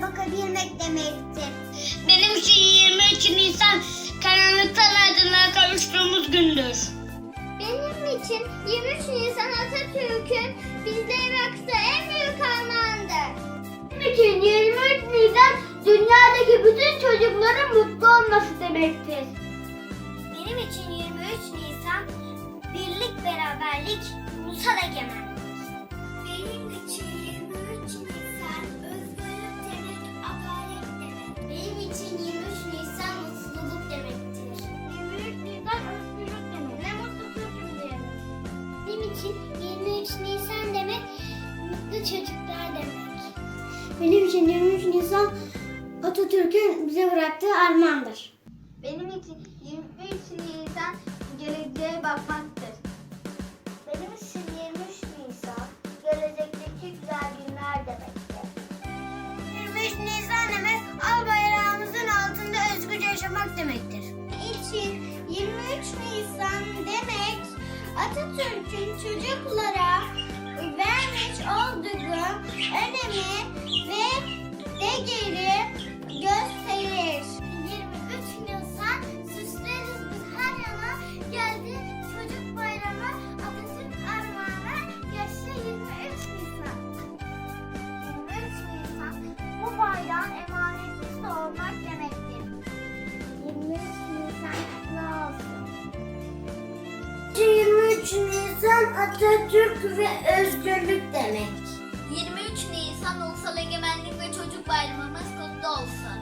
demektir. Benim için 23 Nisan karanlıktan aydınlığa kavuştuğumuz gündür. Benim için 23 Nisan Atatürk'ün bizlere bıraktığı en büyük armağandır. Benim için 23 Nisan dünyadaki bütün çocukların mutlu olması demektir. Benim için 23 Nisan birlik, beraberlik, ulusal egemenlik. Çocuklar demek. Benim için 23 Nisan Atatürk'ün bize bıraktığı armağandır. Benim için 23 Nisan geleceğe bakmaktır. Benim için 23 Nisan gelecekteki güzel günler demektir. 23 Nisan demek al bayrağımızın altında özgürce yaşamak demektir. için 23 Nisan demek Atatürk'ün çocuklara Atatürk ve özgürlük demek. 23 Nisan Ulusal Egemenlik ve Çocuk Bayramımız kutlu olsun.